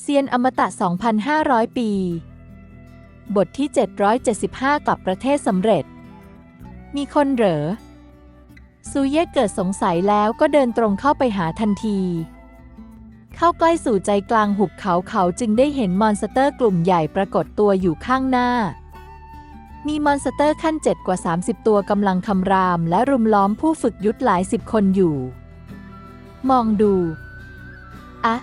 เซียนอมตะ 2,500 ปี บทที่ 775 กลับประเทศสำเร็จ มีคนเหรอ ซูเย่เกิดสงสัยแล้วก็เดินตรงเข้าไปหาทันที เข้าใกล้สู่ใจกลางหุบเขาเขาจึงได้เห็นมอนสเตอร์กลุ่มใหญ่ปรากฏตัวอยู่ข้างหน้า มีมอนสเตอร์ขั้นเจ็ดกว่า 30 ตัวกำลังคำรามและรุมล้อมผู้ฝึกยุทธหลายสิบคนอยู่ มองดู อะ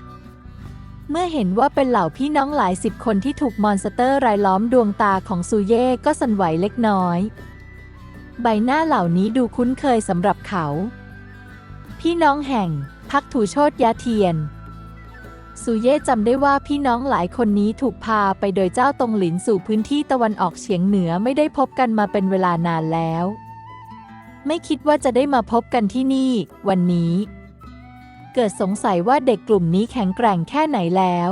เมื่อเห็นว่าเป็นเหล่าพี่น้องหลายสิบคนที่ถูกมอนสเตอร์รายล้อมดวงตาของซูเย่ก็สั่นไหวเล็กน้อย ใบหน้าเหล่านี้ดูคุ้นเคยสำหรับเขา พี่น้องแห่งพักถูโชตยาเทียนซูเย่จำได้ว่าพี่น้องหลายคนนี้ถูกพาไปโดยเจ้าตงหลินสู่พื้นที่ตะวันออกเฉียงเหนือไม่ได้พบกันมาเป็นเวลานานแล้ว ไม่คิดว่าจะได้มาพบกันที่นี่ วันนี้ เกิดสงสัยว่าเด็กกลุ่มนี้แข็งแกร่งแค่ไหนแล้ว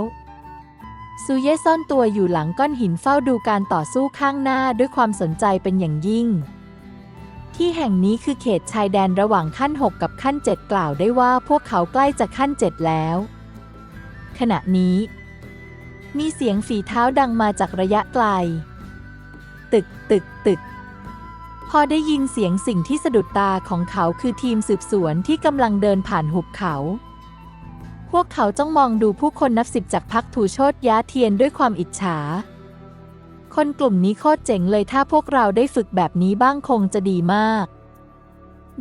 ซูเย่ซ่อนตัวอยู่หลังก้อนหินเฝ้าดูการต่อสู้ข้างหน้าด้วยความสนใจเป็นอย่างยิ่ง ที่แห่งนี้คือเขตชายแดนระหว่างขั้น 6 กับขั้น 7 กล่าวได้ว่าพวกเขาใกล้จะขั้น 7 แล้ว ขณะนี้ มีเสียงฝีเท้าดังมาจากระยะไกล ตึกตึกตึก พอได้ยินเสียงสิ่งที่สะดุดตาของเขาคือทีมสืบสวนที่กำลังเดินผ่านหุบเขา พวกเขาจ้องมองดูผู้คนนับสิบจากพักถูโชตย้าเทียนด้วยความอิจฉา คนกลุ่มนี้โคตรเจ๋งเลยถ้าพวกเราได้ฝึกแบบนี้บ้างคงจะดีมาก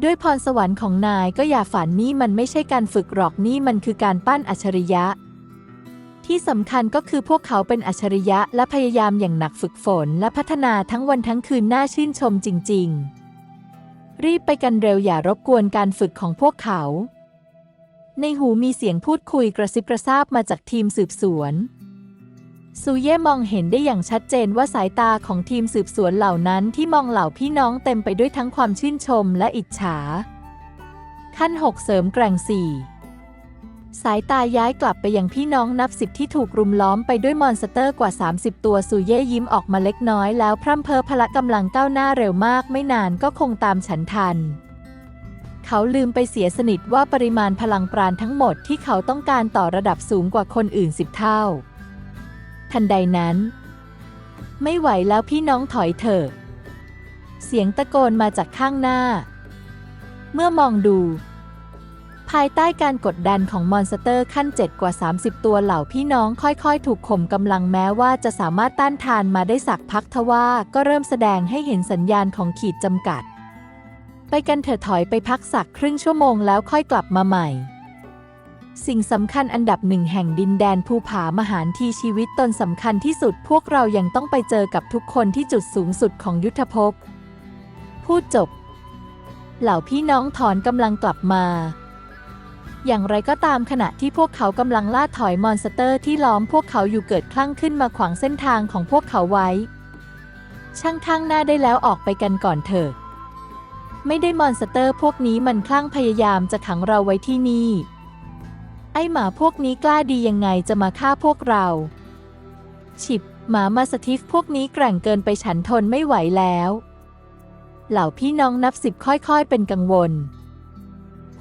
ด้วยพรสวรรค์ของนายก็อย่าฝันนี่มันไม่ใช่การฝึกหรอกนี่มันคือการปั้นอัจฉริยะ ที่สำคัญก็คือพวกเขาเป็นอัจฉริยะและพยายามอย่างหนักฝึกฝนและพัฒนาทั้งวันทั้งคืนน่าชื่นชมจริง ๆ รีบไปกันเร็วอย่ารบกวนการฝึกของพวกเขา ในหูมีเสียงพูดคุยกระซิบกระซาบมาจากทีมสืบสวนซูเย่มองเห็นได้อย่างชัดเจนว่าสายตาของทีมสืบสวนเหล่านั้นที่มองเหล่าพี่น้องเต็มไปด้วยทั้งความชื่นชมและอิจฉา ขั้นหกเสริมแกร่งสี่ สายตาย้ายกลับไปยังพี่น้องนับสิบที่ถูกรุมล้อมไปด้วยมอนสเตอร์กว่า 30 ตัวซูเย่ยิ้มออกมาเล็กน้อยแล้วพร่ำเพ้อพละกำลังก้าวหน้าเร็วมากไม่นานก็คงตามฉันทัน เขาลืมไปเสียสนิทว่าปริมาณพลังปราณทั้งหมดที่เขาต้องการต่อระดับสูงกว่าคนอื่นสิบเท่า ทันใดนั้น ไม่ไหวแล้วพี่น้องถอยเถอะ เสียงตะโกนมาจากข้างหน้า เมื่อมองดู ภายใต้การกดดันของมอนสเตอร์ขั้น 7 กว่า 30 ตัวเหล่าพี่น้องค่อยๆ ถูกข่มกำลังแม้ว่าจะสามารถต้านทานมาได้สักพักทว่าก็เริ่มแสดงให้เห็นสัญญาณของขีดจำกัด ไปกันเถอะถอยไปพักสักครึ่งชั่วโมงแล้วค่อยกลับมาใหม่ สิ่งสำคัญอันดับหนึ่งแห่งดินแดนภูผามหารทีชีวิตตนสำคัญที่สุดพวกเรายังต้องไปเจอกับทุกคนที่จุดสูงสุดของยุทธภพพูดจบ เหล่าพี่น้องถอนกำลังกลับมา อย่างไรก็ตามขณะที่พวกเขากำลังล่าถอยมอนสเตอร์ที่ล้อมพวกเขาอยู่เกิดคลั่งขึ้นมาขวางเส้นทางของพวกเขาไว้ ช่างทั้งหน้าได้แล้วออกไปกันก่อนเถอะ ไม่ได้มอนสเตอร์พวกนี้มันคลั่งพยายามจะขังเราไว้ที่นี่ ไอหมาพวกนี้กล้าดียังไงจะมาฆ่าพวกเรา ฉิบหมามาสติฟพวกนี้แกร่งเกินไปฉันทนไม่ไหวแล้ว เหล่าพี่น้องนับสิบค่อยๆเป็นกังวล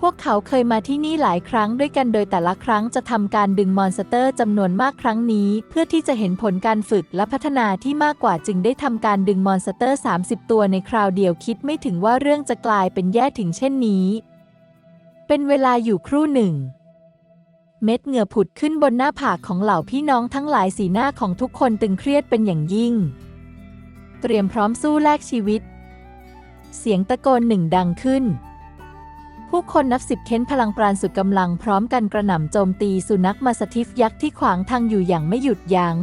พวกเขาเคยมาที่นี่หลายครั้งด้วยกันโดยแต่ละครั้งจะทำการดึงมอนสเตอร์จำนวนมากครั้งนี้ เพื่อที่จะเห็นผลการฝึกและพัฒนาที่มากกว่าจึงได้ทำการดึงมอนสเตอร์ 30 ตัวในคราวเดียวคิดไม่ถึงว่าเรื่องจะกลายเป็นแย่ถึงเช่นนี้ เป็นเวลาอยู่ครู่หนึ่ง เม็ดเหงื่อผุดขึ้นบนหน้าผากของเหล่าพี่น้องทั้งหลายสีหน้าของทุกคนตึงเครียดเป็นอย่างยิ่ง เตรียมพร้อมสู้แลกชีวิต เสียงตะโกนหนึ่งดังขึ้น ผู้คนนับสิบเค้นพลังปราณสุดกำลังพร้อมกันกระหน่ำโจมตีสุนัขมาสติฟยักษ์ที่ขวางทางอยู่อย่างไม่หยุดยัง้ง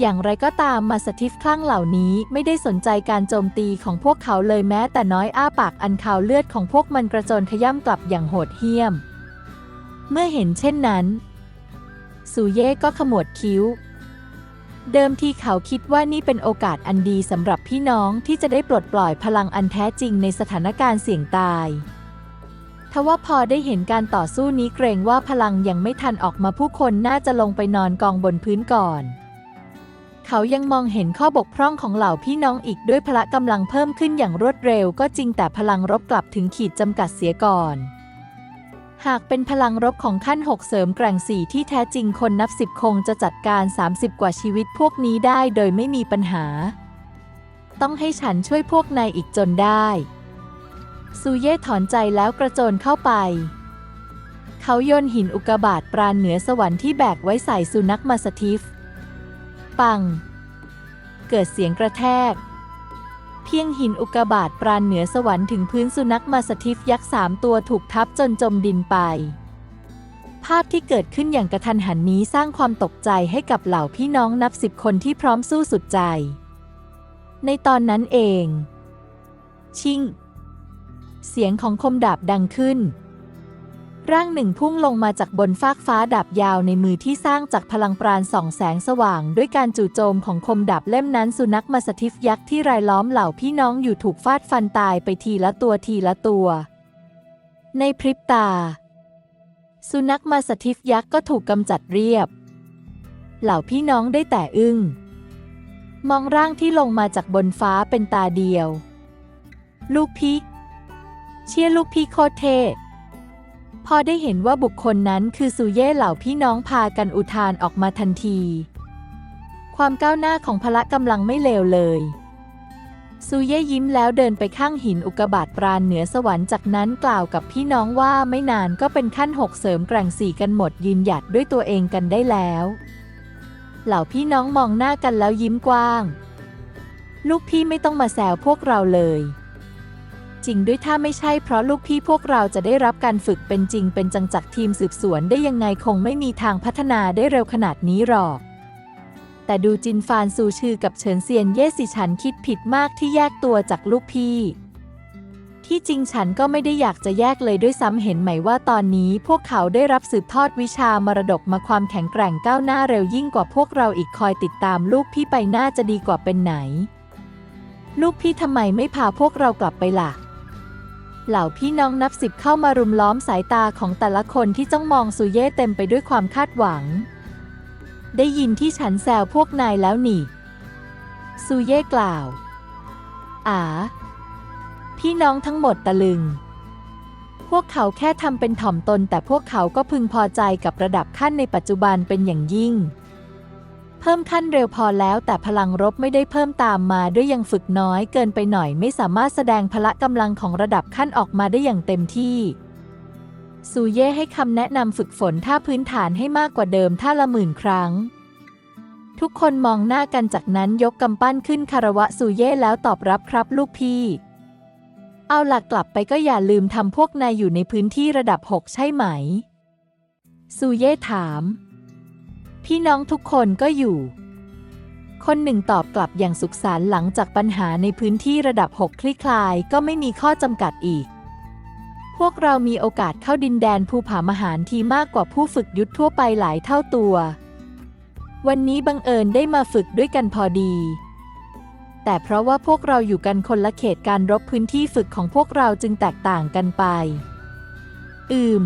อย่างไรก็ตามมาสติฟคลั่งเหล่านี้ไม่ได้สนใจการโจมตีของพวกเขาเลยแม้แต่น้อยอ้าปากอันคาวเลือดของพวกมันกระโจนขย่ำกลับอย่างโหดเหี้ยม เมื่อเห็นเช่นนั้นซูเย่ก็ขมวดคิ้ว เดิมทีเขาคิดว่านี่เป็นโอกาสอันดีสำหรับพี่น้องที่จะได้ปลดปล่อยพลังอันแท้จริงในสถานการณ์เสี่ยงตาย ว่าพอได้เห็นการต่อสู้นี้เกรงว่าพลังยังไม่ทันออกมาผู้คนน่าจะลงไปนอนกองบนพื้นก่อน เขายังมองเห็นข้อบกพร่องของเหล่าพี่น้องอีกด้วยพละกำลังเพิ่มขึ้นอย่างรวดเร็วก็จริงแต่พลังรบกลับถึงขีดจำกัดเสียก่อน หากเป็นพลังรบของขั้นหกเสริมแกร่งสี่ที่แท้จริงคนนับสิบคงจะจัดการ 30 กว่าชีวิตพวกนี้ได้โดยไม่มีปัญหา ต้องให้ฉันช่วยพวกนายอีกจนได้ ซูเย่ถอนใจแล้วกระโจนเข้าไป เขาโยนหินอุกบาตปราณเหนือสวรรค์ที่แบกไว้ใส่สุนัขมาสทิฟ ปัง เกิดเสียงกระแทก เพียงหินอุกบาตปราณเหนือสวรรค์ถึงพื้นสุนัขมาสทิฟยักษ์สามตัวถูกทับจนจมดินไป ภาพที่เกิดขึ้นอย่างกระทันหันนี้สร้างความตกใจให้กับเหล่าพี่น้องนับสิบคนที่พร้อมสู้สุดใจ ในตอนนั้นเอง ชิง เสียงของคมดาบดังขึ้น ร่างหนึ่งพุ่งลงมาจากบนฟากฟ้าดาบยาวในมือที่สร้างจากพลังปราณส่องแสงสว่าง ด้วยการจู่โจมของคมดาบเล่มนั้นสุนัขมาสทิฟยักษ์ที่รายล้อมเหล่าพี่น้องอยู่ถูกฟาดฟันตายไปทีละตัวทีละตัว ในพริบตา สุนัขมาสทิฟยักษ์ก็ถูกกำจัดเรียบ เหล่าพี่น้องได้แต่อึ้งมองร่างที่ลงมาจากบนฟ้าเป็นตาเดียว ลูกพี่ เชี่ยลูกพี่โคตรเทพอได้เห็นว่าบุคคลนั้นคือซูเย่เหล่าพี่น้องพากันอุทานออกมาทันที ความก้าวหน้าของพละกำลังไม่เลวเลยซูเย่ยิ้มแล้วเดินไปข้างหินอุกบาตปราณเหนือสวรรค์จากนั้นกล่าวกับพี่น้องว่าไม่นานก็เป็นขั้นหกเสริมแกร่งสี่กันหมดยืนหยัดด้วยตัวเองกันได้แล้ว เหล่าพี่น้องมองหน้ากันแล้วยิ้มกว้าง ลูกพี่ไม่ต้องมาแซวพวกเราเลย ริงด้วยถ้าไม่ใช่เพราะลูกพี่พวกเราจะได้รับการฝึกเป็นจริงเป็นจังจากทีมสืบสวนได้ยังไงคงไม่มีทางพัฒนาได้เร็วขนาดนี้หรอก แต่ดูจินฟานซูชื่อกับเฉินเซียนเย่สิฉันคิดผิดมากที่แยกตัวจากลูกพี่ที่จริงฉันก็ไม่ได้อยากจะแยกเลยด้วยซ้ำเห็นไหมว่าตอนนี้พวกเขาได้รับสืบทอดวิชามรดกมาความแข็งแกร่งก้าวหน้าเร็วยิ่งกว่าพวกเราอีกคอยติดตามลูกพี่ไปน่าจะดีกว่าเป็นไหน ลูกพี่ทำไมไม่พาพวกเรากลับไปล่ะ เหล่าพี่น้องนับสิบเข้ามารุมล้อมสายตาของแต่ละคนที่จ้องมองซูเย่เต็มไปด้วยความคาดหวัง ได้ยินที่ฉันแซวพวกนายแล้วนี่ ซูเย่กล่าวอ๋าพี่น้องทั้งหมดตะลึง พวกเขาแค่ทำเป็นถ่อมตนแต่พวกเขาก็พึงพอใจกับระดับขั้นในปัจจุบันเป็นอย่างยิ่ง พิ่มขั้นเร็วพอแล้ว แต่พลังรบไม่ได้เพิ่มตามมาด้วยยังฝึกน้อยเกินไปหน่อยไม่สามารถแสดงพละกำลังของระดับขั้นออกมาได้อย่างเต็มที่ซูเย่ให้คำแนะนำฝึกฝนท่าพื้นฐานให้มากกว่าเดิมท่าละหมื่นครั้ง ทุกคนมองหน้ากันจากนั้นยกกำปั้นขึ้นคารวะซูเย่แล้วตอบรับครับลูกพี่ เอาหลักกลับไปก็อย่าลืมทำพวกนายอยู่ในพื้นที่ระดับ 6 ใช่ไหม ซูเย่ถาม พี่น้องทุกคนก็อยู่ คนหนึ่งตอบกลับอย่างสุขสันต์หลังจากปัญหาในพื้นที่ระดับ 6 คลี่คลายก็ไม่มีข้อจำกัดอีก พวกเรามีโอกาสเข้าดินแดนภูผามหารทีมากกว่าผู้ฝึกยุทธทั่วไปหลายเท่าตัว วันนี้บังเอิญได้มาฝึกด้วยกันพอดี แต่เพราะว่าพวกเราอยู่กันคนละเขตการรบพื้นที่ฝึกของพวกเราจึงแตกต่างกันไป อืม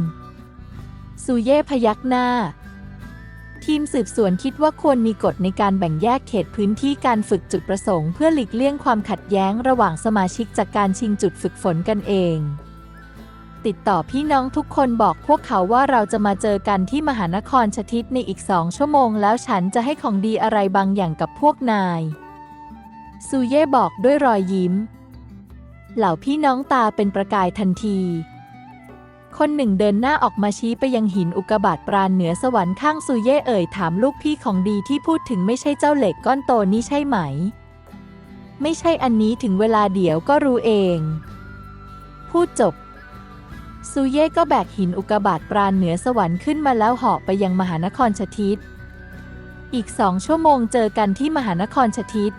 ซูเย่พยักหน้า ทีมสืบสวนคิดว่าควรมีกฎในการแบ่งแยกเขตพื้นที่การฝึกจุดประสงค์เพื่อหลีกเลี่ยงความขัดแย้งระหว่างสมาชิกจากการชิงจุดฝึกฝนกันเอง ติดต่อพี่น้องทุกคนบอกพวกเขาว่าเราจะมาเจอกันที่มหานครชทิตในอีกสองชั่วโมงแล้วฉันจะให้ของดีอะไรบางอย่างกับพวกนาย ซูเย่บอกด้วยรอยยิ้ม เหล่าพี่น้องตาเป็นประกายทันที คนหนึ่งเดินหน้าออกมาชี้ไปยังหินอุกบาตปราณเหนือสวรรค์ข้างซูเย่เอ่ยถามลูกพี่ของดีที่พูดถึงไม่ใช่เจ้าเหล็กก้อนโตนี่ใช่ไหม ไม่ใช่อันนี้ถึงเวลาเดี๋ยวก็รู้เอง พูดจบซูเย่ก็แบกหินอุกบาตปราณเหนือสวรรค์ขึ้นมาแล้วเหาะไปยังมหานครชทิต อีกสองชั่วโมงเจอกันที่มหานครชทิต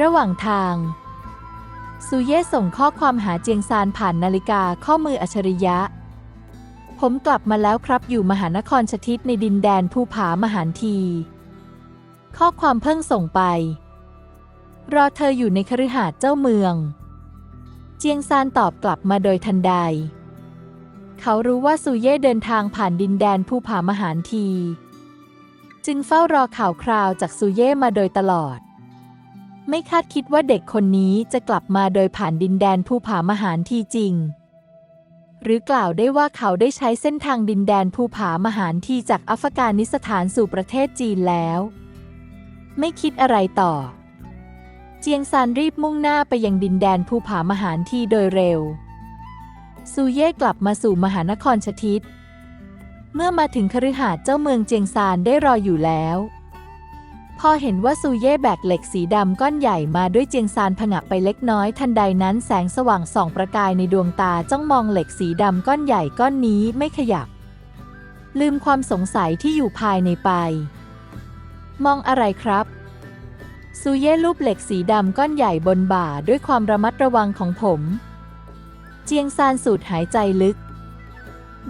ระหว่างทาง ซูเย่ส่งข้อความหาเจียงซานผ่านนาฬิกาข้อมืออัจฉริยะ ผมกลับมาแล้วครับอยู่มหานครชทิตในดินแดนภูผามหานที ข้อความเพิ่งส่งไป รอเธออยู่ในคฤหาสน์เจ้าเมือง เจียงซานตอบกลับมาโดยทันใด เขารู้ว่าซูเย่เดินทางผ่านดินแดนภูผามหานที จึงเฝ้ารอข่าวคราวจากซูเย่มาโดยตลอด ไม่คาดคิดว่าเด็กคนนี้จะกลับมาโดยผ่านดินแดนภูผามหารทีจริง หรือกล่าวได้ว่าเขาได้ใช้เส้นทางดินแดนภูผามหารทีจากอัฟกานิสถานสู่ประเทศจีนแล้ว ไม่คิดอะไรต่อ เจียงซานรีบมุ่งหน้าไปยังดินแดนภูผามหารทีโดยเร็ว ซูเย่กลับมาสู่มหานครชทิต เมื่อมาถึงคฤหาสน์เจ้าเมืองเจียงซานได้รออยู่แล้ว พอเห็นว่าซูเย่แบกเหล็กสีดำก้อนใหญ่มาด้วยเจียงซานผงะไปเล็กน้อยทันใดนั้นแสงสว่างส่องประกายในดวงตาจ้องมองเหล็กสีดำก้อนใหญ่ก้อนนี้ไม่ขยับ ลืมความสงสัยที่อยู่ภายในไป มองอะไรครับซูเย่ลูบเหล็กสีดำก้อนใหญ่บนบ่าด้วยความระมัดระวังของผม เจียงซานสูดหายใจลึก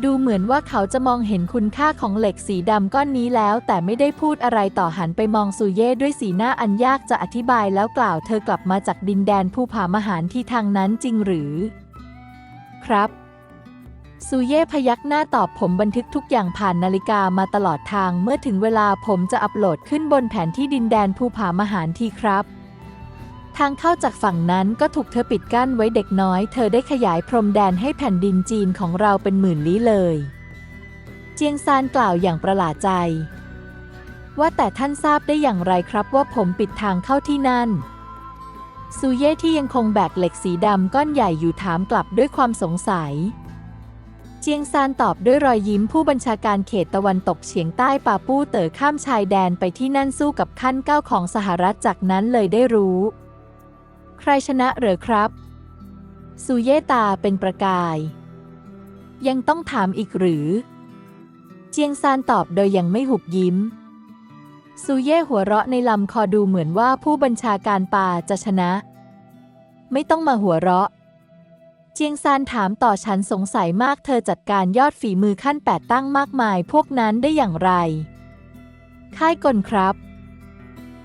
ดูเหมือนว่าเขาจะมองเห็นคุณค่าของเหล็กสีดำก้อนนี้แล้ว แต่ไม่ได้พูดอะไรต่อหันไปมองซูเย่ด้วยสีหน้าอันยากจะอธิบายแล้วกล่าวเธอกลับมาจากดินแดนภูผามหารที่ทางนั้นจริงหรือ ครับซูเย่พยักหน้าตอบผมบันทึกทุกอย่างผ่านนาฬิกามาตลอดทาง เมื่อถึงเวลาผมจะอัปโหลดขึ้นบนแผนที่ดินแดนภูผามหารทีครับ ทางเข้าจากฝั่งนั้นก็ถูกเธอปิดกั้นไว้เด็กน้อย เธอได้ขยายพรมแดนให้แผ่นดินจีนของเราเป็นหมื่นลี้เลย เจียงซานกล่าวอย่างประหลาดใจ ว่าแต่ท่านทราบได้อย่างไรครับว่าผมปิดทางเข้าที่นั่นซูเย่ที่ยังคงแบกเหล็กสีดำก้อนใหญ่อยู่ถามกลับด้วยความสงสัย เจียงซานตอบด้วยรอยยิ้มผู้บัญชาการเขตตะวันตกเฉียงใต้ปาปู้เต๋อข้ามชายแดนไปที่นั่นสู้กับขั้นเก้าของสหรัฐจากนั้นเลยได้รู้ ใครชนะเหรือครับซูเย่ตาเป็นประกาย ยังต้องถามอีกหรือ เจียงซานตอบโดยยังไม่หุบยิ้มซูเย่หัวเราะในลำคอดูเหมือนว่าผู้บัญชาการป่าจะชนะ ไม่ต้องมาหัวเราะ เจียงซานถามต่อฉันสงสัยมากเธอจัดการยอดฝีมือขั้นแปดตั้งมากมายพวกนั้นได้อย่างไร ค่ายกลครับ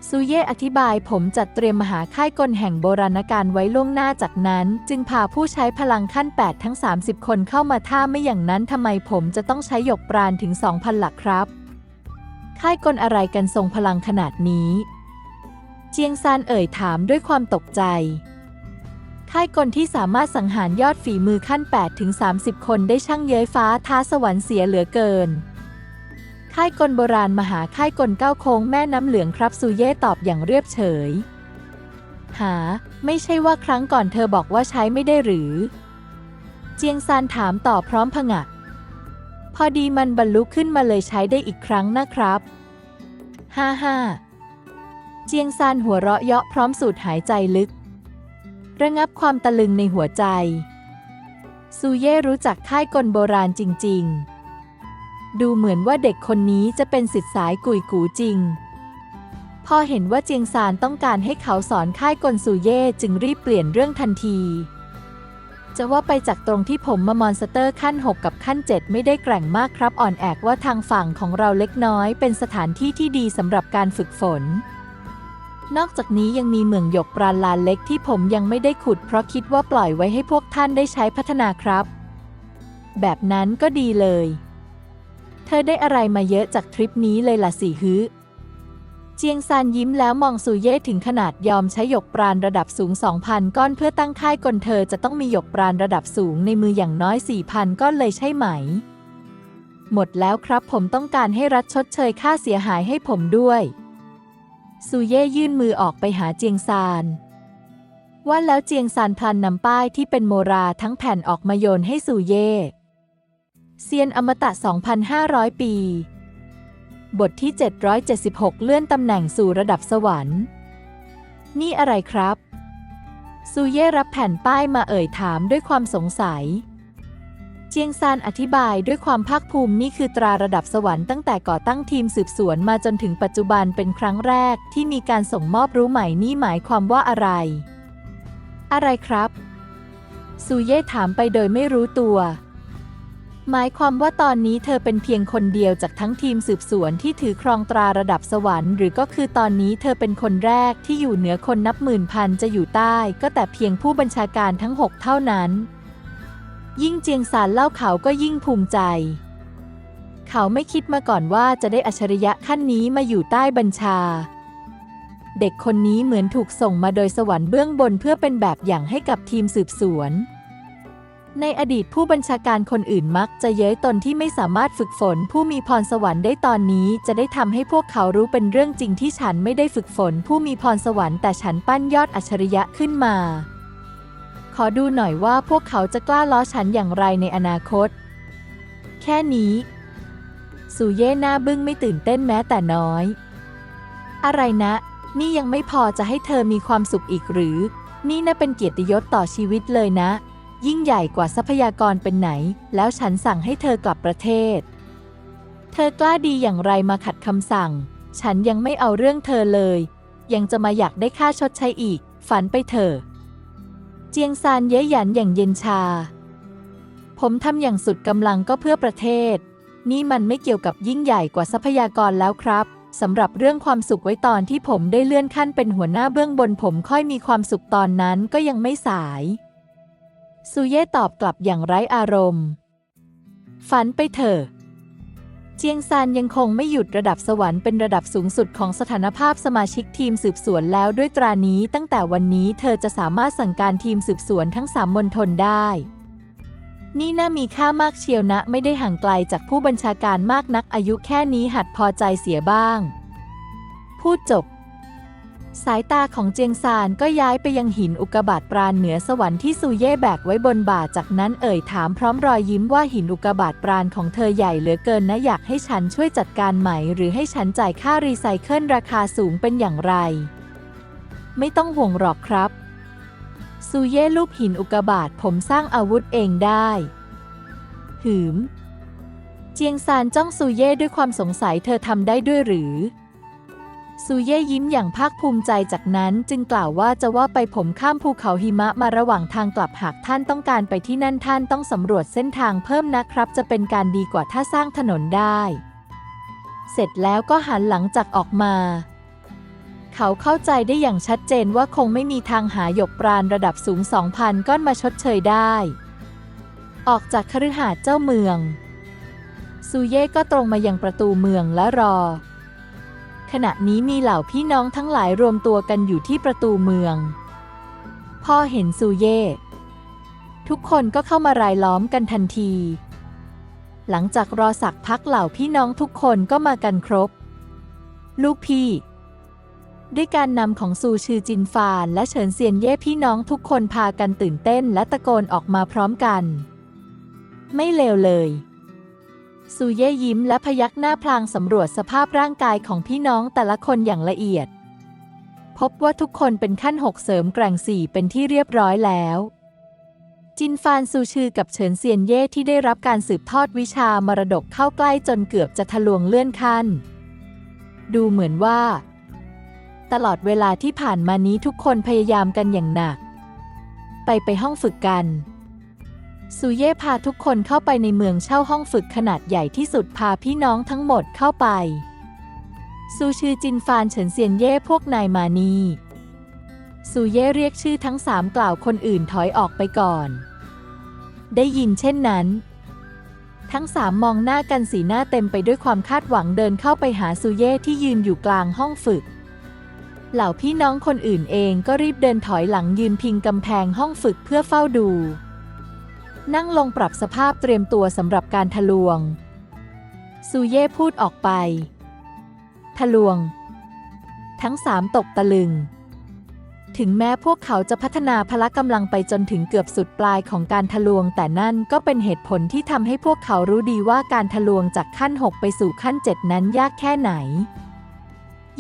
ซูเย่อธิบายผมจัดเตรียมมหาค่ายกลแห่งโบราณการไว้ล่วงหน้าจากนั้น จึงพาผู้ใช้พลังขั้น 8 ทั้ง 30 คนเข้ามาถ้าไม่อย่างนั้นทำไมผมจะต้องใช้หยกปราณถึง 2,000 หลักครับ ค่ายกลอะไรกันทรงพลังขนาดนี้ เจียงซานเอ่ยถามด้วยความตกใจ ค่ายกลที่สามารถสังหารยอดฝีมือขั้น 8 ถึง 30 คนได้ช่างเย้ยฟ้าท้าสวรรค์เสียเหลือเกิน ค่ายกลโบราณมหาค่ายกลเก้าโค้งแม่น้ำเหลืองครับซูเย่ตอบอย่างเรียบเฉย หา ไม่ใช่ว่าครั้งก่อนเธอบอกว่าใช้ไม่ได้หรือ เจียงซานถามต่อพร้อมผงะ พอดีมันบรรลุขึ้นมาเลยใช้ได้อีกครั้งนะครับ ฮ่าฮ่าเจียงซานหัวเราะเยาะพร้อมสูดหายใจลึก ระงับความตะลึงในหัวใจ ซูเย่รู้จักค่ายกลโบราณจริง ๆ ดูเหมือนว่าเด็กคนนี้จะเป็นสิทธิสายกุยกูจริง พอเห็นว่าเจียงซานต้องการให้เขาสอนค่ายกลซูเย่จึงรีบเปลี่ยนเรื่องทันที จะว่าไปจากตรงที่ผมมามอนสเตอร์ขั้น 6 กับขั้น 7 ไม่ได้แกร่งมากครับอ่อนแอกว่าทางฝั่งของเราเล็กน้อย เป็นสถานที่ที่ดีสำหรับการฝึกฝนนอกจากนี้ยังมีเหมืองหยกปราลานเล็กที่ผมยังไม่ได้ขุด เพราะคิดว่าปล่อยไว้ให้พวกท่านได้ใช้พัฒนาครับ แบบนั้นก็ดีเลย เธอได้อะไรมาเยอะจากทริปนี้เลยล่ะสิฮึเจียงซานยิ้มแล้วมองซูเย่ถึงขนาดยอมใช้หยกปราณระดับสูง 2,000 ก้อนเพื่อตั้งค่ายกลเธอจะต้องมีหยกปราณระดับสูงในมืออย่างน้อย 4,000 ก้อนเลยใช่ไหม หมดแล้วครับผมต้องการให้รัฐชดเชยค่าเสียหายให้ผมด้วยซูเย่ยื่นมือออกไปหาเจียงซานว่าแล้วเจียงซานพลันนำป้ายที่เป็นโมราทั้งแผ่นออกมาโยนให้ซูเย่ เซียนอมตะ 2,500 ปี บทที่ 776 เลื่อนตำแหน่งสู่ระดับสวรรค์ นี่อะไรครับ ซูเย่รับแผ่นป้ายมาเอ่ยถามด้วยความสงสัย เจียงซานอธิบายด้วยความภาคภูมินี่คือตราระดับสวรรค์ตั้งแต่ก่อตั้งทีมสืบสวนมาจนถึงปัจจุบันเป็นครั้งแรกที่มีการส่งมอบรู้ใหม่นี่หมายความว่าอะไร อะไรครับ ซูเย่ถามไปโดยไม่รู้ตัว หมายความว่าตอนนี้เธอเป็นเพียงคนเดียวจากทั้งทีมสืบสวนที่ถือครองตราระดับสวรรค์หรือก็คือตอนนี้เธอเป็นคนแรกที่อยู่เหนือคนนับหมื่นพันจะอยู่ใต้ ก็แต่เพียงผู้บัญชาการทั้งหกเท่านั้น ยิ่งเจียงซานเล่าเขาก็ยิ่งภูมิใจ เขาไม่คิดมาก่อนว่าจะได้อัจฉริยะขั้นนี้มาอยู่ใต้บัญชา เด็กคนนี้เหมือนถูกส่งมาโดยสวรรค์เบื้องบนเพื่อเป็นแบบอย่างให้กับทีมสืบสวน ในอดีตผู้บัญชาการคนอื่นมักจะเย้ยตนที่ไม่สามารถฝึกฝน ผู้มีพรสวรรค์ได้ตอนนี้ จะได้ทำให้พวกเขารู้เป็นเรื่องจริงที่ฉันไม่ได้ฝึกฝน ผู้มีพรสวรรค์แต่ฉันปั้นยอดอัจฉริยะขึ้นมา ขอดูหน่อยว่าพวกเขาจะกล้าล้อฉันอย่างไรในอนาคต แค่นี้สูเย่หน้าบึ้งไม่ตื่นเต้นแม้แต่น้อย อะไรนะ นี่ยังไม่พอจะให้เธอมีความสุขอีกหรือ นี่น่าเป็นเกียรติยศต่อชีวิตเลยนะ ยิ่งใหญ่กว่าทรัพยากรเป็นไหน แล้วฉันสั่งให้เธอกลับประเทศ เธอกล้าดีอย่างไรมาขัดคำสั่ง ฉันยังไม่เอาเรื่องเธอเลย ยังจะมาอยากได้ค่าชดใช้อีก ฝันไปเถอะ เจียงซานเย้ยหยันอย่างเย็นชา ผมทำอย่างสุดกำลังก็เพื่อประเทศ นี่มันไม่เกี่ยวกับยิ่งใหญ่กว่าทรัพยากรแล้วครับสำหรับเรื่องความสุขไว้ตอนที่ผมได้เลื่อนขั้นเป็นหัวหน้าเบื้องบนผมค่อยมีความสุขตอนนั้นก็ยังไม่สาย ซูเย่ตอบกลับอย่างไร้อารมณ์ ฝันไปเถอะ เจียงซานยังคงไม่หยุดระดับสวรรค์เป็นระดับสูงสุดของสถานภาพสมาชิกทีมสืบสวนแล้วด้วยตรานี้ตั้งแต่วันนี้เธอจะสามารถสั่งการทีมสืบสวนทั้งสามมณฑลได้ นี่น่ามีค่ามากเชียวนะไม่ได้ห่างไกลจากผู้บัญชาการมากนักอายุแค่นี้หัดพอใจเสียบ้าง พูดจบ สายตาของเจียงซานก็ย้ายไปยังหินอุกบาตปราณเหนือสวรรค์ที่ซูเย่แบกไว้บนบ่าจากนั้นเอ่ยถามพร้อมรอยยิ้มว่าหินอุกบาตปราณของเธอใหญ่เหลือเกินนะอยากให้ฉันช่วยจัดการไหม หรือให้ฉันจ่ายค่ารีไซเคิลราคาสูงเป็นอย่างไร ไม่ต้องห่วงหรอกครับซูเย่ลูบหินอุกบาตผมสร้างอาวุธเองได้ หืม เจียงซานจ้องซูเย่ด้วยความสงสัยเธอทำได้ด้วยหรือ ซูเย่ยิ้มอย่างภาคภูมิใจจากนั้นจึงกล่าวว่าจะว่าไปผมข้ามภูเขาหิมะมาระหว่างทางกลับหากท่านต้องการไปที่นั่นท่านต้องสำรวจเส้นทางเพิ่มนะครับ จะเป็นการดีกว่าถ้าสร้างถนนได้ เสร็จแล้วก็หันหลังจากออกมา เขาเข้าใจได้อย่างชัดเจนว่าคงไม่มีทางหาหยกปราณระดับสูง 2,000 ก้อนมาชดเชยได้ ออกจากคฤหาสน์เจ้าเมืองซูเย่ก็ตรงมายังประตูเมืองและรอ ขณะนี้มีเหล่าพี่น้องทั้งหลายรวมตัวกันอยู่ที่ประตูเมือง พ่อเห็นซูเย่ ทุกคนก็เข้ามารายล้อมกันทันที หลังจากรอสักพักเหล่าพี่น้องทุกคนก็มากันครบ ลูกพี่ ด้วยการนำของซูชื่อจินฟานและเฉินเซียนเย่พี่น้องทุกคนพากันตื่นเต้นและตะโกนออกมาพร้อมกัน ไม่เลวเลย ซูเย่ยิ้มและพยักหน้าพลางสำรวจสภาพร่างกายของพี่น้องแต่ละคนอย่างละเอียด พบว่าทุกคนเป็นขั้นหกเสริมแกร่งสี่เป็นที่เรียบร้อยแล้ว จินฟานซูชื่อกับเฉินเซียนเย่ที่ได้รับการสืบทอดวิชามรดกเข้าใกล้จนเกือบจะทะลวงเลื่อนขั้น ดูเหมือนว่า ตลอดเวลาที่ผ่านมานี้ทุกคนพยายามกันอย่างหนัก ไปไปห้องฝึกกัน ซูเย่พาทุกคนเข้าไปในเมืองเช่าห้องฝึกขนาดใหญ่ที่สุดพาพี่น้องทั้งหมดเข้าไป ซูชื่อจินฟานเฉินเซียนเย่พวกนายมานี ซูเย่เรียกชื่อทั้งสามกล่าวคนอื่นถอยออกไปก่อน ได้ยินเช่นนั้น ทั้งสามมองหน้ากันสีหน้าเต็มไปด้วยความคาดหวังเดินเข้าไปหาซูเย่ที่ยืนอยู่กลางห้องฝึก เหล่าพี่น้องคนอื่นเองก็รีบเดินถอยหลังยืนพิงกำแพงห้องฝึกเพื่อเฝ้าดู นั่งลงปรับสภาพเตรียมตัวสำหรับการทะลวง ซูเย่พูดออกไป ทะลวง ทั้งสามตกตะลึง ถึงแม้พวกเขาจะพัฒนาพละกำลังไปจนถึงเกือบสุดปลายของการทะลวง แต่นั่นก็เป็นเหตุผลที่ทำให้พวกเขารู้ดีว่าการทะลวงจากขั้น 6 ไปสู่ขั้น 7 นั้นยากแค่ไหน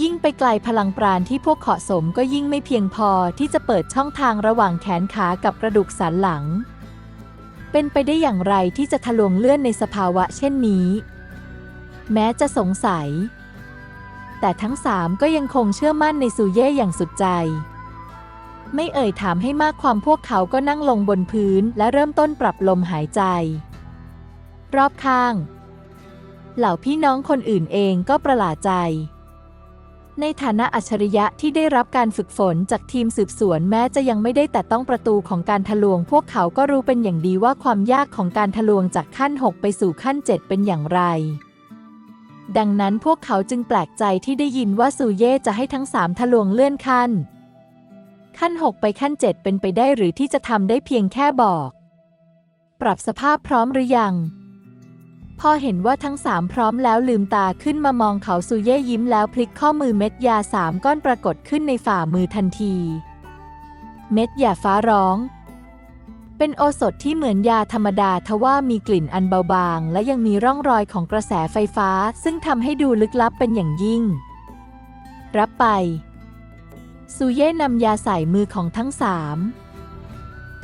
ยิ่งไปไกลพลังปราณที่พวกเหาะสมก็ยิ่งไม่เพียงพอที่จะเปิดช่องทางระหว่างแขนขากับกระดูกสันหลัง เป็นไปได้อย่างไรที่จะทะลวงเลื่อนในสภาวะเช่นนี้ แม้จะสงสัย แต่ทั้งสามก็ยังคงเชื่อมั่นในซูเย่อย่างสุดใจ ไม่เอ่ยถามให้มากความพวกเขาก็นั่งลงบนพื้นและเริ่มต้นปรับลมหายใจ รอบข้าง เหล่าพี่น้องคนอื่นเองก็ประหลาดใจ ในฐานะอัจฉริยะที่ได้รับการฝึกฝนจากทีมสืบสวนแม้จะยังไม่ได้แต่ต้องประตูของการทะลวง พวกเขาก็รู้เป็นอย่างดีว่าความยากของการทะลวงจากขั้น 6 ไปสู่ขั้น 7 เป็นอย่างไร ดังนั้นพวกเขาจึงแปลกใจที่ได้ยินว่าซูเย่จะให้ทั้งสามทะลวงเลื่อนขั้น ขั้น 6 ไปขั้น 7 เป็นไปได้หรือที่จะทำได้เพียงแค่บอก ปรับสภาพพร้อมหรือยัง พอเห็นว่าทั้งสามพร้อมแล้วลืมตาขึ้นมามองเขาซูเย่ยิ้มแล้วพลิกข้อมือเม็ดยาสามก้อนปรากฏขึ้นในฝ่ามือทันที เม็ดยาฟ้าร้อง เป็นโอสถที่เหมือนยาธรรมดาทว่ามีกลิ่นอันเบาบาง และยังมีร่องรอยของกระแสไฟฟ้า ซึ่งทำให้ดูลึกลับเป็นอย่างยิ่ง รับไปซูเย่นำยาใส่มือของทั้งสาม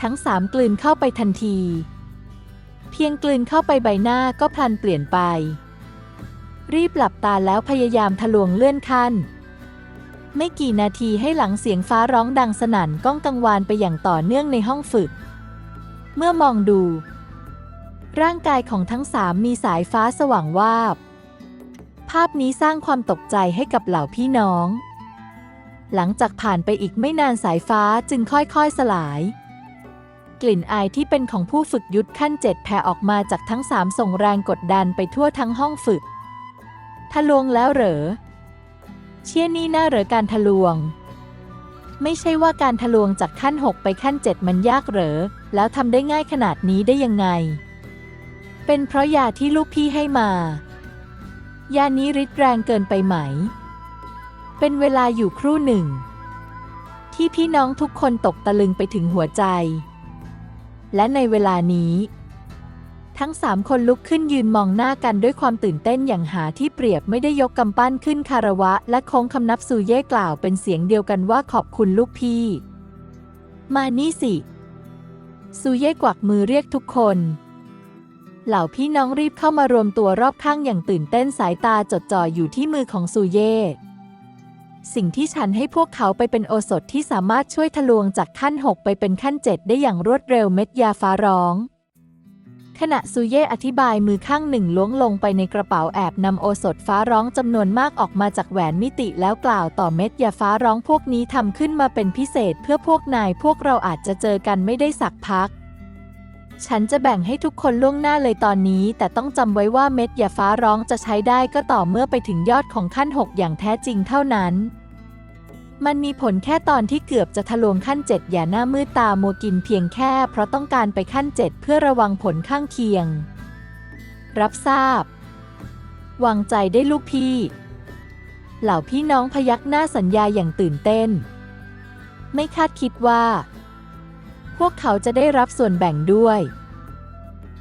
ทั้งสามกลืนเข้าไปทันที เพียงกลืนเข้าไปใบหน้าก็พลันเปลี่ยนไป รีบหลับตาแล้วพยายามทะลวงเลื่อนขั้น ไม่กี่นาทีให้หลังเสียงฟ้าร้องดังสนั่นก้องกังวานไปอย่างต่อเนื่องในห้องฝึก เมื่อมองดู ร่างกายของทั้งสามมีสายฟ้าสว่างวาบ ภาพนี้สร้างความตกใจให้กับเหล่าพี่น้อง หลังจากผ่านไปอีกไม่นานสายฟ้าจึงค่อยๆสลาย กลิ่นอายที่เป็นของผู้ฝึกยุทธขั้นเจ็ดแผ่ออกมาจากทั้งสามส่งแรงกดดันไปทั่วทั้งห้องฝึก ทะลวงแล้วเหรอ เชี่ยนี่น่าเหรอการทะลวง ไม่ใช่ว่าการทะลวงจากขั้น 6 ไปขั้น 7 มันยากเหรอ แล้วทำได้ง่ายขนาดนี้ได้ยังไง เป็นเพราะยาที่ลูกพี่ให้มา ยานี้ฤทธิ์แรงเกินไปไหม เป็นเวลาอยู่ครู่หนึ่งที่พี่น้องทุกคนตกตะลึงไปถึงหัวใจ และในเวลานี้ ทั้งสามคนลุกขึ้นยืนมองหน้ากันด้วยความตื่นเต้นอย่างหาที่เปรียบไม่ได้ยกกำปั้นขึ้นคารวะ และโค้งคำนับซูเย่กล่าวเป็นเสียงเดียวกันว่าขอบคุณลูกพี่ มานี่สิซูเย่กวักมือเรียกทุกคน เหล่าพี่น้องรีบเข้ามารวมตัวรอบข้างอย่างตื่นเต้นสายตาจดจ่ออยู่ที่มือของซูเย่ สิ่งที่ฉันให้พวกเขาไปเป็นโอสถที่สามารถช่วยทะลวงจากขั้น 6 ไปเป็นขั้น 7 ได้อย่างรวดเร็วเม็ดยาฟ้าร้อง ขณะซูเย่อธิบายมือข้างหนึ่งล้วงลงไปในกระเป๋าแอบนำโอสถฟ้าร้องจำนวนมากออกมาจากแหวนมิติแล้วกล่าวต่อเม็ดยาฟ้าร้องพวกนี้ทำขึ้นมาเป็นพิเศษเพื่อพวกนายพวกเราอาจจะเจอกันไม่ได้สักพัก ฉันจะแบ่งให้ทุกคนล่วงหน้าเลยตอนนี้ แต่ต้องจำไว้ว่าเม็ดยาฟ้าร้องจะใช้ได้ก็ต่อเมื่อไปถึงยอดของขั้น 6 อย่างแท้จริงเท่านั้น มันมีผลแค่ตอนที่เกือบจะทะลวงขั้น 7 อย่าหน้ามืดตาโมวกินเพียงแค่ เพราะต้องการไปขั้น 7 เพื่อระวังผลข้างเคียง รับทราบ วางใจได้ลูกพี่ เหล่าพี่น้องพยักหน้าสัญญาอย่างตื่นเต้น ไม่คาดคิดว่า วกเขาจะได้รับส่วนแบ่งด้วย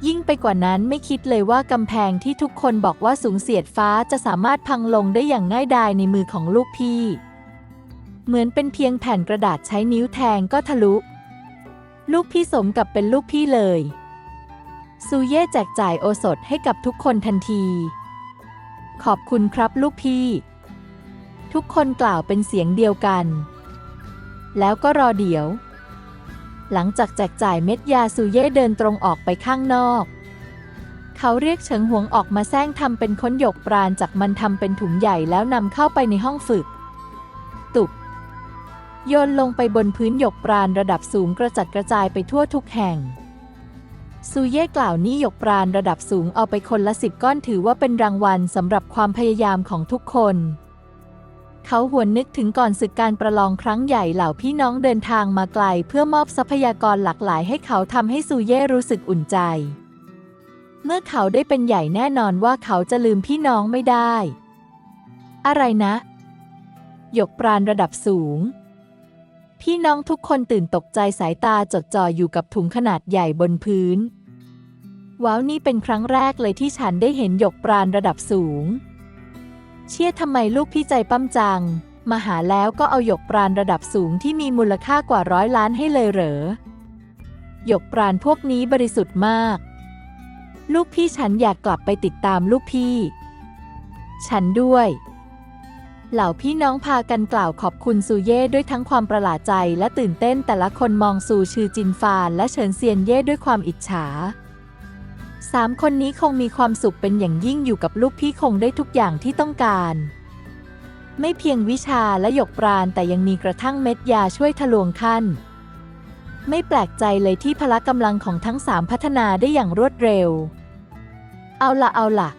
ยิ่งไปกว่านั้นไม่คิดเลยว่ากำแพงที่ทุกคนบอกว่าสูงเสียดฟ้าจะสามารถพังลงได้อย่างง่ายดายในมือของลูกพี่ เหมือนเป็นเพียงแผ่นกระดาษใช้นิ้วแทงก็ทะลุ ลูกพี่สมกับเป็นลูกพี่เลย ซูเย่แจกจ่ายโอสถให้กับทุกคนทันที ขอบคุณครับลูกพี่ ทุกคนกล่าวเป็นเสียงเดียวกัน แล้วก็รอเดี๋ยว หลังจากแจกจ่ายเม็ดยาซูเย่เดินตรงออกไปข้างนอก เขาเรียกเฉิงหวงออกมาแซงทำเป็นค้นหยกปราณจากมันทำเป็นถุงใหญ่แล้วนำเข้าไปในห้องฝึก ตุบโยนลงไปบนพื้นหยกปราณระดับสูงกระจัดกระจายไปทั่วทุกแห่ง ซูเย่กล่าวนี่หยกปราณระดับสูงเอาไปคนละสิบก้อนถือว่าเป็นรางวัลสำหรับความพยายามของทุกคน เขาหวนนึกถึงก่อนศึกการประลองครั้งใหญ่เหล่าพี่น้องเดินทางมาไกล เพื่อมอบทรัพยากรหลากหลายให้เขาทำให้ซูเย่รู้สึกอุ่นใจ เมื่อเขาได้เป็นใหญ่แน่นอนว่าเขาจะลืมพี่น้องไม่ได้ อะไรนะ หยกปราณระดับสูง พี่น้องทุกคนตื่นตกใจสายตาจดจ่ออยู่กับถุงขนาดใหญ่บนพื้น ว้าวนี่เป็นครั้งแรกเลยที่ฉันได้เห็นหยกปราณระดับสูง เชื่อทำไมลูกพี่ใจปั้มจัง มาหาแล้วก็เอาหยกปราณระดับสูงที่มีมูลค่ากว่าร้อยล้านให้เลยเหรอ หยกปราณพวกนี้บริสุทธิ์มาก ลูกพี่ฉันอยากกลับไปติดตามลูกพี่ ฉันด้วย เหล่าพี่น้องพากันกล่าวขอบคุณซูเย่ด้วยทั้งความประหลาดใจและตื่นเต้นแต่ละคนมองซูชื่อจินฟานและเฉินเซียนเย่ด้วยความอิจฉา สามคนนี้คงมีความสุขเป็นอย่างยิ่งอยู่กับลูกพี่คงได้ทุกอย่างที่ต้องการ ไม่เพียงวิชาและหยกปราณแต่ยังมีกระทั่งเม็ดยาช่วยทะลวงขั้น ไม่แปลกใจเลยที่พละกำลังของทั้งสามพัฒนาได้อย่างรวดเร็ว เอาละเอาละ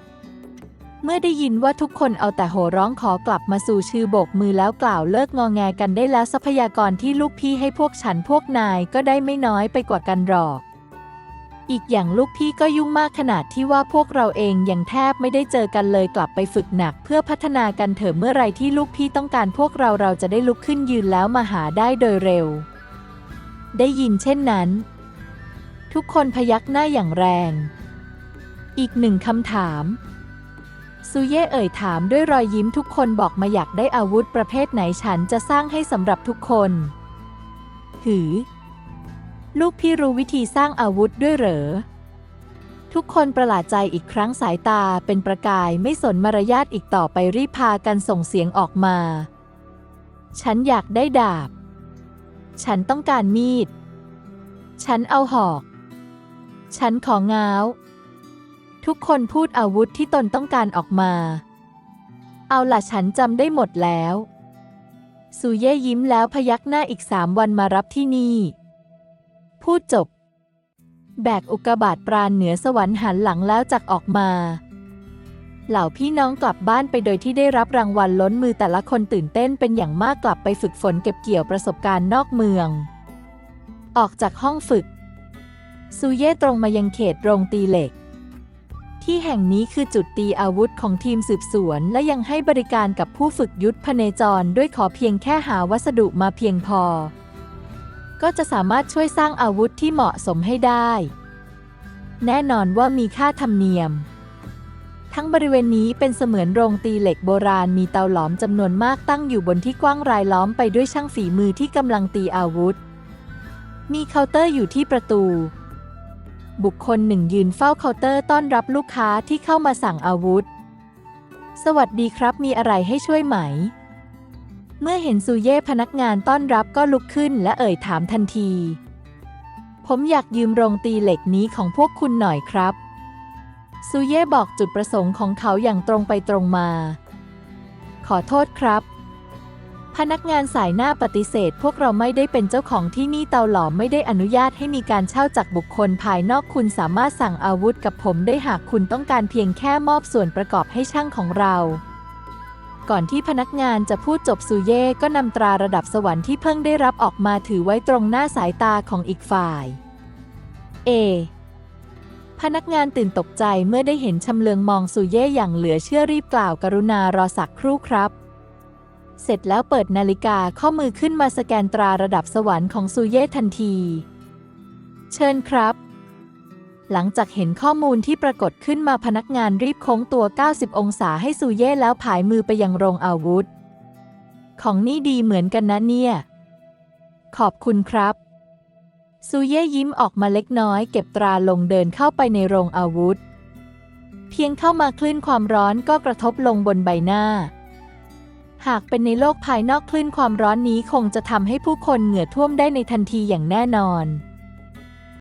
เมื่อได้ยินว่าทุกคนเอาแต่โห่ร้องขอกลับมาสู่ชื่อโบกมือแล้วกล่าวเลิกงอแงกันได้แล้วทรัพยากรที่ลูกพี่ให้พวกฉันพวกนายก็ได้ไม่น้อยไปกว่ากันหรอก อีกอย่างลูกพี่ก็ยุ่งมากขนาดที่ว่าพวกเราเองยังแทบไม่ได้เจอกันเลยกลับไปฝึกหนัก เพื่อพัฒนากันเถอะเมื่อไรที่ลูกพี่ต้องการพวกเราเราจะได้ลุกขึ้นยืนแล้วมาหาได้โดยเร็ว ได้ยินเช่นนั้น ทุกคนพยักหน้าอย่างแรง อีกหนึ่งคำถามซูเย่เอ่ยถามด้วยรอยยิ้มทุกคนบอกมาอยากได้อาวุธประเภทไหนฉันจะสร้างให้สำหรับทุกคน หือ ลูกพี่รู้วิธีสร้างอาวุธด้วยเหรอ ทุกคนประหลาดใจอีกครั้งสายตาเป็นประกายไม่สนมารยาทอีกต่อไปรีพากันส่งเสียงออกมา ฉันอยากได้ดาบ ฉันต้องการมีด ฉันเอาหอก ฉันของง้าว ทุกคนพูดอาวุธที่ตนต้องการออกมา เอาล่ะฉันจำได้หมดแล้ว ซูเย่ยิ้มแล้วพยักหน้าอีกสามวันมารับที่นี่ พูดจบ แบกอุกบาตปราณเหนือสวรรค์หันหลังแล้วจักออกมา เหล่าพี่น้องกลับบ้านไปโดยที่ได้รับรางวัลล้นมือแต่ละคนตื่นเต้นเป็นอย่างมากกลับไปฝึกฝนเก็บเกี่ยวประสบการณ์นอกเมือง ออกจากห้องฝึก ซูเย่ตรงมายังเขตโรงตีเหล็กที่แห่งนี้คือจุดตีอาวุธของทีมสืบสวน และยังให้บริการกับผู้ฝึกยุทธพเนจรด้วยขอเพียงแค่หาวัสดุมาเพียงพอ ก็จะสามารถช่วยสร้างอาวุธที่เหมาะสมให้ได้ แน่นอนว่ามีค่าธรรมเนียม ทั้งบริเวณนี้เป็นเสมือนโรงตีเหล็กโบราณมีเตาหลอมจำนวนมากตั้งอยู่บนที่กว้างรายล้อมไปด้วยช่างฝีมือที่กำลังตีอาวุธ มีเคาน์เตอร์อยู่ที่ประตู บุคคลหนึ่งยืนเฝ้าเคาน์เตอร์ต้อนรับลูกค้าที่เข้ามาสั่งอาวุธ สวัสดีครับมีอะไรให้ช่วยไหม เมื่อเห็นซูเย่พนักงานต้อนรับก็ลุกขึ้นและเอ่ยถามทันที ผมอยากยืมโรงตีเหล็กนี้ของพวกคุณหน่อยครับ ซูเย่บอกจุดประสงค์ของเขาอย่างตรงไปตรงมา ขอโทษครับ พนักงานสายหน้าปฏิเสธ พวกเราไม่ได้เป็นเจ้าของที่นี่เตาหลอมไม่ได้อนุญาตให้มีการเช่าจากบุคคลภายนอกคุณสามารถสั่งอาวุธกับผมได้หากคุณต้องการเพียงแค่มอบส่วนประกอบให้ช่างของเรา ก่อนที่พนักงานจะพูดจบซูเย่ก็นำตราระดับสวรรค์ที่เพิ่งได้รับออกมาถือไว้ตรงหน้าสายตาของอีกฝ่าย เอ พนักงานตื่นตกใจเมื่อได้เห็นชำเลืองมองซูเย่อย่างเหลือเชื่อรีบกล่าวกรุณารอสักครู่ครับ เสร็จแล้วเปิดนาฬิกาข้อมือขึ้นมาสแกนตราระดับสวรรค์ของซูเย่ทันที เชิญครับ หลังจากเห็นข้อมูลที่ปรากฏขึ้นมาพนักงานรีบโค้งตัว 90 องศาให้ซูเย่แล้วผายมือไปยังโรงอาวุธ ของนี่ดีเหมือนกันนะเนี่ย ขอบคุณครับ ซูเย่ยิ้มออกมาเล็กน้อย เก็บตราลงเดินเข้าไปในโรงอาวุธ เพียงเข้ามาคลื่นความร้อนก็กระทบลงบนใบหน้า หากเป็นในโลกภายนอกคลื่นความร้อนนี้คงจะทำให้ผู้คนเหงื่อท่วมได้ในทันทีอย่างแน่นอน